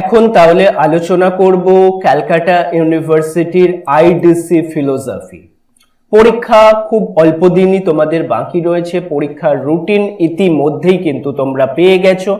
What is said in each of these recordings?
এখন তাহলে আলোচনা করব ক্যালকাটা ইউনিভার্সিটির আইডিসি ফিলোসফি। পরীক্ষা খুব অল্প দিনই তোমাদের বাকি রয়েছে, পরীক্ষার রুটিন ইতিমধ্যেই কিন্তু তোমরা পেয়ে গেছো।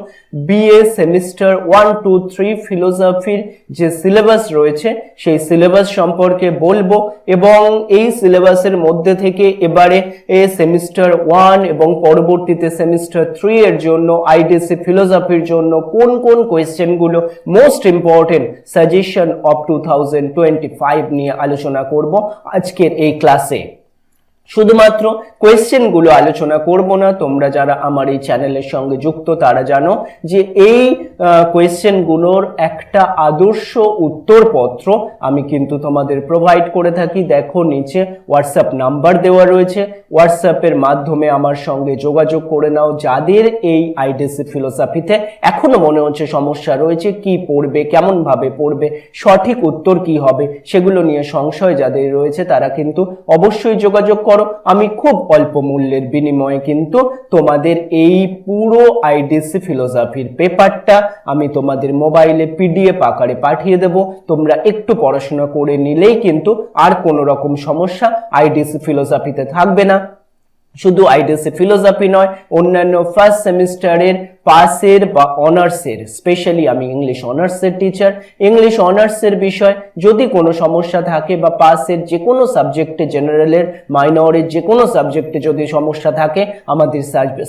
BA semester one two three ফিলোসফির যে সিলেবাস রয়েছে, সেই সিলেবাস সম্পর্কে বলব এবং এই সিলেবাসের মধ্যে থেকে এবারে এ সেমিস্টার ওয়ান এবং পরবর্তীতে সেমিস্টার থ্রি এর জন্য আইডিসি ফিলোসফির জন্য কোন কোন কোয়েশ্চেনগুলো most important suggestion of two thousand twenty five নিয়ে আলোচনা করব। আজকের এই ক্লাসে শুধুমাত্র কোয়েশ্চেনগুলো আলোচনা করব না, তোমরা যারা আমার এই চ্যানেলের সঙ্গে যুক্ত তারা জানো যে এই কোয়েশ্চেনগুলোর একটা আদর্শ উত্তরপত্র আমি কিন্তু তোমাদের প্রোভাইড করে থাকি। দেখো, নিচে হোয়াটসঅ্যাপ নাম্বার দেওয়া রয়েছে। হোয়াটসঅ্যাপের মাধ্যমে আমার সঙ্গে যোগাযোগ করে নাও। যাদের এই আইডিসি ফিলোসফিতে এখনও মনে হচ্ছে সমস্যা রয়েছে, কি পড়বে কেমন ভাবে পড়বে, সঠিক উত্তর কি হবে, সেগুলো নিয়ে সংশয় যাদের রয়েছে তারা কিন্তু অবশ্যই যোগাযোগ করো। আমি খুব অল্প মূল্যের বিনিময়ে কিন্তু তোমাদের এই পুরো আইডিসি ফিলোসফির পেপারটা আমি তোমাদের মোবাইলে পিডিএফ আকারে পাঠিয়ে দেব। তোমরা একটু পড়াশোনা করে নিলেই কিন্তু আর কোনো রকম সমস্যা আইডিসি ফিলোসফিতে থাকবে না। শুধু আইডিসি ফিলোসফি নয়, অন্যান্য ফার্স্ট সেমিস্টারের পাসের বা অনার্সের স্পেশালি আমি ইংলিশ অনার্সের টিচার ইংলিশ অনার্সের বিষয়, যদি কোনো সমস্যা থাকে বা পাসের যে কোনো সাবজেক্টে জেনারেলের মাইনরের যে কোনো সাবজেক্টে যদি সমস্যা থাকে, আমাদের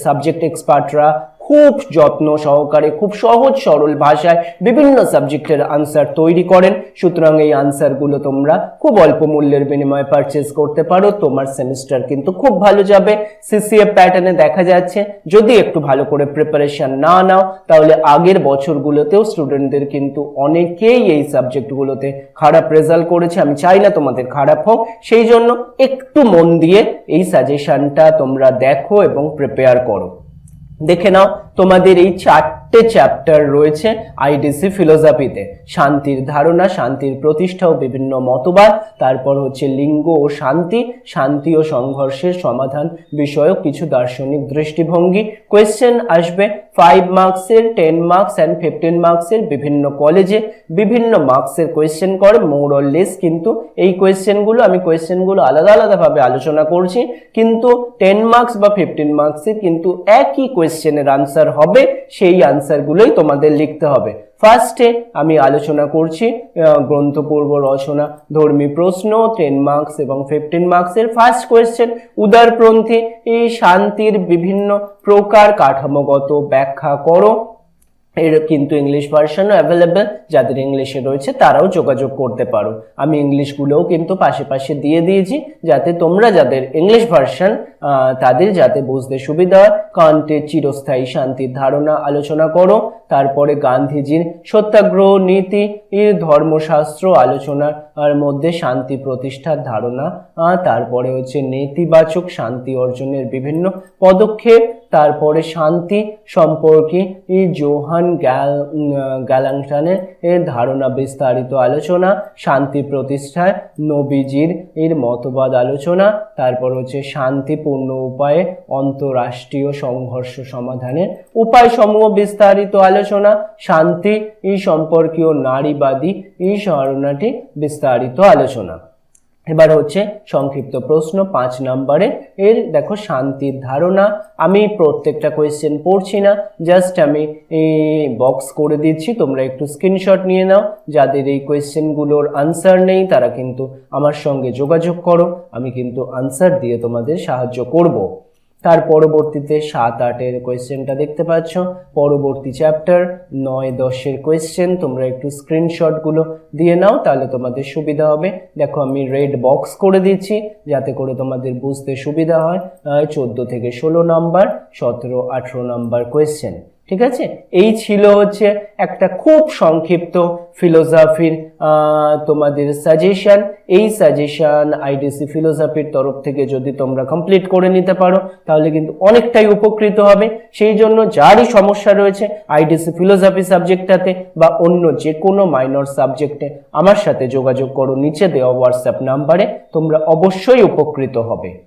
সাবজেক্ট এক্সপার্টরা খুব যত্ন সহকারে, খুব সহজ সরল ভাষায় বিভিন্ন সাবজেক্টের আনসার তৈরি করেন। সুতরাং এই আনসারগুলো তোমরা খুব অল্প মূল্যের বিনিময়ে পারচেজ করতে পারো। তোমার সেমিস্টার কিন্তু খুব ভালো যাবে। সিসিএফ প্যাটার্নে দেখা যাচ্ছে। যদি একটু ভালো করে প্রিপারেশন না নাও, তাহলে আগের বছরগুলোতেও স্টুডেন্টদের কিন্তু অনেকেই এই সাবজেক্টগুলোতে খারাপ রেজাল্ট করেছে। আমি চাই না তোমাদের খারাপ হোক। সেই জন্য একটু মন দিয়ে এই সাজেশনটা তোমরা দেখো এবং প্রিপেয়ার করো। দেখে নাও তোমাদের এই চারটে চ্যাপ্টার রয়েছে আইডিসি ফিলোসফিতে শান্তির ধারণা, শান্তির প্রতিষ্ঠা ও বিভিন্ন মতবাদ, তারপর হচ্ছে লিঙ্গ ও শান্তি শান্তি ও সংঘর্ষের সমাধান বিষয়ক কিছু দার্শনিক দৃষ্টিভঙ্গি। কোয়েশ্চেন আসবে ফাইভ মার্কসের টেন মার্কস অ্যান্ড ফিফটিন মার্কসের বিভিন্ন কলেজে বিভিন্ন মার্কসের কোয়েশ্চেন করে মোর অর লেস কিন্তু এই কোয়েশ্চেনগুলো আমি কোয়েশ্চেনগুলো আলাদা আলাদাভাবে আলোচনা করছি। কিন্তু টেন মার্কস বা ফিফটিন মার্কসে কিন্তু একই কোয়েশ্চেনের আনসার হবে, সেই আনসারগুলোই তোমাদের লিখতে হবে। ফার্স্টে আমি আলোচনা করছি গ্রন্থপূর্ব রচনা, ধর্মী প্রশ্ন টেন মার্কস এবং ফিফটিন মার্কসের ফার্স্ট কোয়েশ্চেন উদারপন্থী, এই শান্তির বিভিন্ন প্রকার কাঠামোগত ব্যাখ্যা করো। এর কিন্তু ইংলিশ ভার্সনও অ্যাভেলেবেল যাদের ইংলিশে রয়েছে, তারাও যোগাযোগ করতে পারো। আমি ইংলিশগুলোও কিন্তু পাশে পাশে দিয়ে দিয়েছি, যাতে তোমরা যাদের ইংলিশ ভার্সন তাদের যাতে বুঝতে সুবিধা হয়। কান্টের চিরস্থায়ী শান্তির ধারণা আলোচনা করো। তারপরে গান্ধীজির সত্যাগ্রহ নীতি ধর্মশাস্ত্র আলোচনার মধ্যে শান্তি প্রতিষ্ঠার ধারণা তারপরে হচ্ছে নেতিবাচক শান্তি অর্জনের বিভিন্ন পদক্ষেপ তারপরে শান্তি সম্পর্কে জোহান গ্যাল গ্যালাংটানের ধারণা বিস্তারিত আলোচনা, শান্তি প্রতিষ্ঠায় নবীজির এর মতবাদ আলোচনা, তারপর হচ্ছে শান্তিপূর্ণ উপায়ে অন্তরাষ্ট্রীয় সংঘর্ষ সমাধানের উপায় সমূহ বিস্তারিত আলোচনা, শান্তি সম্পর্কীয় নারীবাদী এই ধারণাটি বিস্তারিত আলোচনা। এবার হচ্ছে সংক্ষিপ্ত প্রশ্ন, পাঁচ নম্বরে। এর দেখো শান্তির ধারণা। আমি প্রত্যেকটা কোয়েশ্চেন পড়ছি না জাস্ট আমি বক্স করে দিচ্ছি। তোমরা একটু স্ক্রিনশট নিয়ে নাও। যাদের এই কোয়েশ্চেনগুলোর আনসার নেই, তারা কিন্তু আমার সঙ্গে যোগাযোগ করো। আমি কিন্তু আনসার দিয়ে তোমাদের সাহায্য করব। তার পরবর্তীতে সাত আটের কোয়েশ্চেনটা দেখতে পাচ্ছ। পরবর্তী চ্যাপ্টার নয় দশের কোয়েশ্চেন, তোমরা একটু স্ক্রিনশটগুলো দিয়ে নাও, তাহলে তোমাদের সুবিধা হবে। দেখো, আমি রেড বক্স করে দিচ্ছি, যাতে করে তোমাদের বুঝতে সুবিধা হয়। চোদ্দ থেকে ষোলো নম্বর, সতেরো আঠেরো নম্বর কোয়েশ্চেন। ঠিক আছে? এই ছিল হচ্ছে একটা খুব সংক্ষিপ্ত ফিলোসফির তোমাদের সাজেশন এই সাজেশন আইডিসি ফিলোসফির তরফ থেকে যদি তোমরা কমপ্লিট করে নিতে পারো, তাহলে কিন্তু অনেকটাই উপকৃত হবে। সেই জন্য যারই সমস্যা রয়েছে আইডিসি ফিলোসফি সাবজেক্টটাতে বা অন্য যে কোনো মাইনর সাবজেক্টে আমার সাথে যোগাযোগ করো। নিচে দেওয়া হোয়াটসঅ্যাপ নাম্বারে তোমরা অবশ্যই উপকৃত হবে।